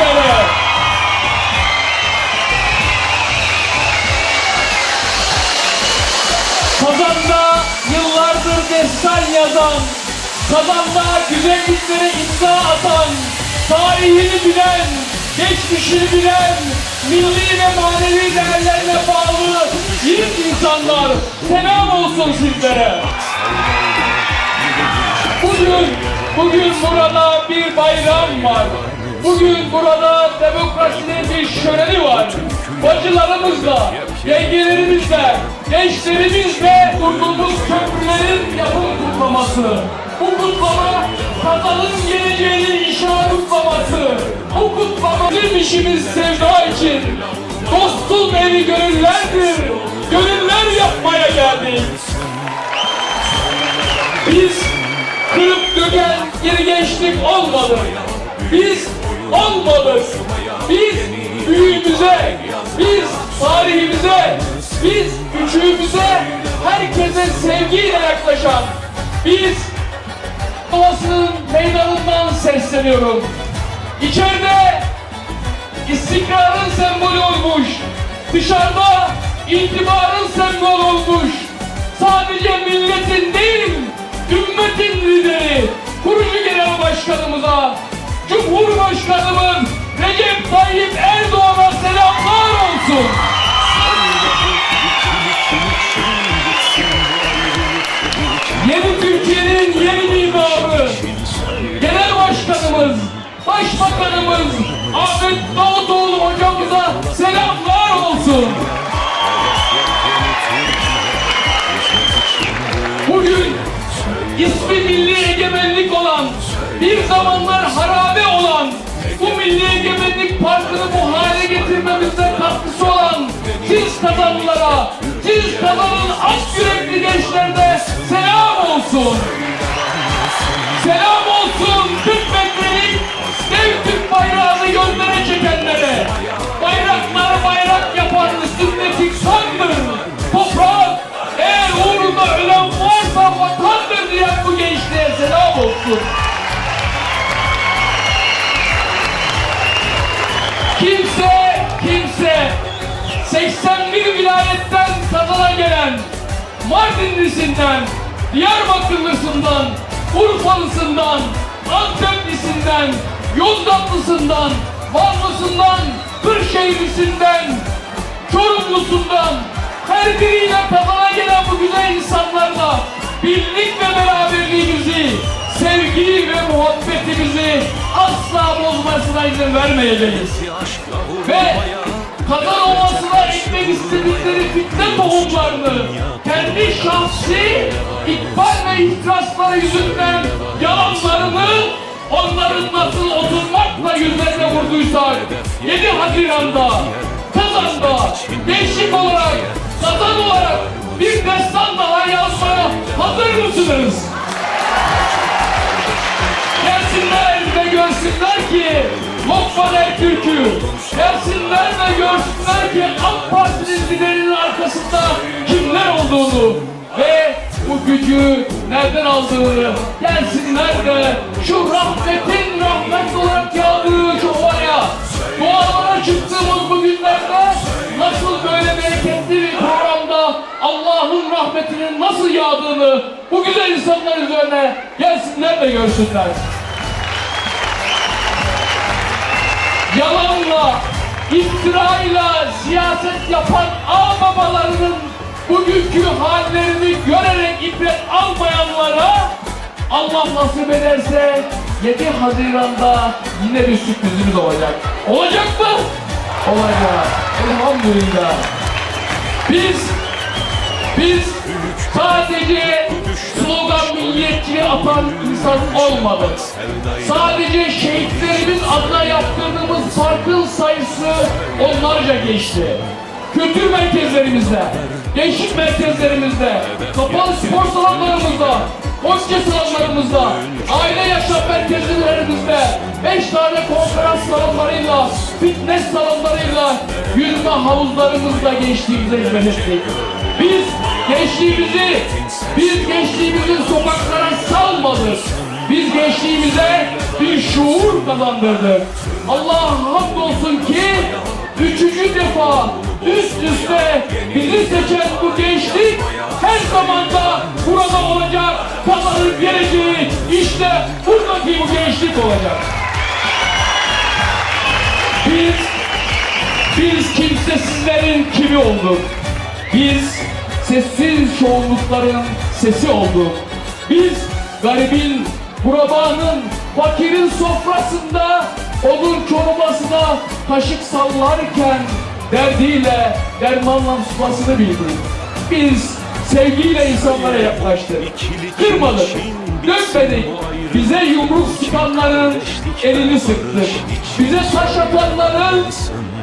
sizlere. Kazanda yıllardır destan yazan, kazanda güzelliklere imza atan, tarihini bilen, geçmişini bilen, milli ve manevi değerlerine bağlı yiğit insanlar, selam olsun sizlere. Bugün, bugün burada bir bayram var. Bugün burada demokrasinin bir şöleni var. Bacılarımızla, yengelerimizle, gençlerimizle kurduğumuz köprülerin yapım kutlaması. Bu kutlama kazanın geleceğinin inşa kutlaması. Bu kutlama bizim işimiz sevda için. Dostun evi gönüllerdir. Gönüller yapmaya geldik. Biz kırıp döken bir gençlik olmadık. Olmadık. Biz büyüğümüze, biz tarihimize, biz küçüğümüze, herkese sevgiyle yaklaşan, biz Ovası'nın meydanından sesleniyorum. İçeride istikrarın sembolü olmuş. Dışarıda itibarın sembolü olmuş. Sadece milletin değil, ümmetin lideri, kurucu genel başkanımıza, Cumhurbaşkanımız Recep Tayyip Erdoğan'a selamlar olsun. Yeni Türkiye'nin yeni mimarı, Genel Başkanımız, Başbakanımız Ahmet Davutoğlu hocamıza selamlar olsun. Bir zamanlar harabe olan, bu milli egemenlik parkını bu hale getirmemizde katkısı olan siz kazanlara, siz kazanın ak yürekli gençlerde selam olsun. Selam olsun 40 metrelik dev Türk bayrağını gözlere çekenlere. Bayrakları bayrak yapan üstündeki kandır. Toprak eğer uğrunda ölen varsa vatandır diyen bu gençliğe selam olsun. Mardinlisinden, Diyarbakırlısından, Urfalısından, Anteplisinden, Yozgatlısından, Vanlısından, Kırşehirlisinden, Çorumlusundan, her biriyle kazana gelen bu güzel insanlarla birlik ve beraberliğimizi, sevgi ve muhabbetimizi asla bozmasına izin vermeyeceğiz. Ve kazan ovasına ekmek istedikleri fitne tohumlarını kendi şahsi ikbal ve ihtirasları yüzünden yalanlarını onların nasıl oturmakla yüzlerine vurduysak 7 Haziran'da Kazan'da gençlik olarak kazan olarak bir destan daha yazmaya hazır mısınız? Lokman Türk'ü Gelsinler ve görsünler ki AK Parti'nin liderinin arkasında kimler olduğunu ve bu gücü nereden aldığını gelsinler de şu rahmetin rahmet olarak yağdığı şu ovaya dualara çıktığımız bu günlerde nasıl böyle bereketli bir programda Allah'ın rahmetinin nasıl yağdığını bu güzel insanlar üzerine gelsinler de görsünler. Yalanla, iftirayla siyaset yapan ağababalarının bugünkü hallerini görerek ibret almayanlara Allah nasip ederse 7 Haziran'da yine bir sürprizimiz olacak. Olacak mı? Olacak. Elhamdülillah. Biz biz sadece slogan milliyetçiliği atan insan olmadık. Sadece adına parkın sayısı onlarca geçti. Kültür merkezlerimizde, gençlik merkezlerimizde, kapalı spor salonlarımızda, Koçya salonlarımızda, aile yaşam merkezlerimizde, beş tane konferans salonlarıyla, fitness salonlarıyla, yüzme havuzlarımızla gençliğimize hizmet ettik. Biz gençliğimizi, biz gençliğimizi sokaklara salmadık. Biz gençliğimize bir şuur kazandırdık. Allah'a hamdolsun ki üçüncü defa üst üste bizi seçen bu gençlik her zaman da burada olacak. Kazanıp geleceği işte buradaki bu gençlik olacak. Biz biz kimsesizlerin kimi olduk. Biz sessiz çoğunlukların sesi olduk. Biz garibin, kurabanın, fakirin sofrasında odun çorbasına kaşık sallarken derdiyle dermanla susmasını bildik. Biz sevgiyle insanlara yaklaştık. Kırmadık, dökmedik. Bize yumruk sıkanların elini sıktık. Bize taş atanların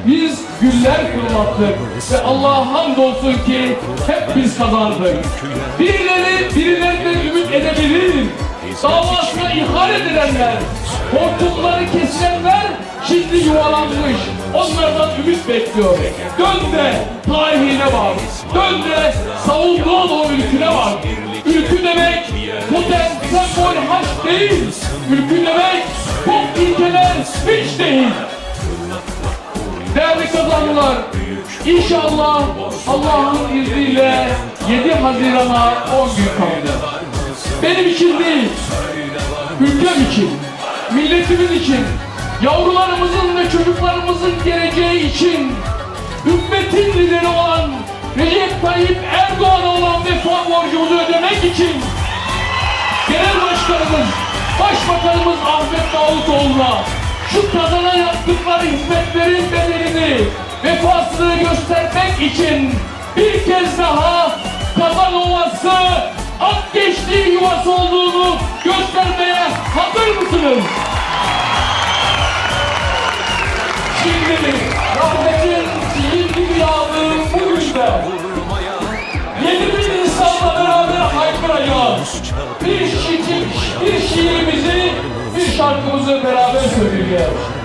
biz güller fırlattık ve Allah'a hamdolsun ki hep biz kazandık. Birileri birilerinden ümit edebilir. Davasına ihale edilenler, hortumları kesilenler şimdi yuvalanmış. Onlardan ümit bekliyor. Dön de tarihine bak. Dön de savunduğun o ülküne bak. Ülkü demek totem, sembol, haç değil. Ülkü demek pop ilkeler hiç değil. Değerli kazanlılar, inşallah Allah'ın izniyle 7 Haziran'a 10 gün kaldı. Benim için değil, ülkem için, milletimiz için, yavrularımızın ve çocuklarımızın geleceği için, ümmetin lideri olan Recep Tayyip Erdoğan'a olan vefa borcumuzu ödemek için Genel Başkanımız, Başbakanımız Ahmet Davutoğlu'na şu kazana yaptıkları hizmetlerin bedelini, vefasını göstermek için bir kez daha kazan ak geçtiği yuvası olduğunu göstermeye hazır mısınız? Şimdi rahmetin sihir gibi yağdığı bu günde Yeni bir insanla beraber haykıracağız. Bir şiir, bir şiirimizi, bir şarkımızı beraber söyleyeceğiz.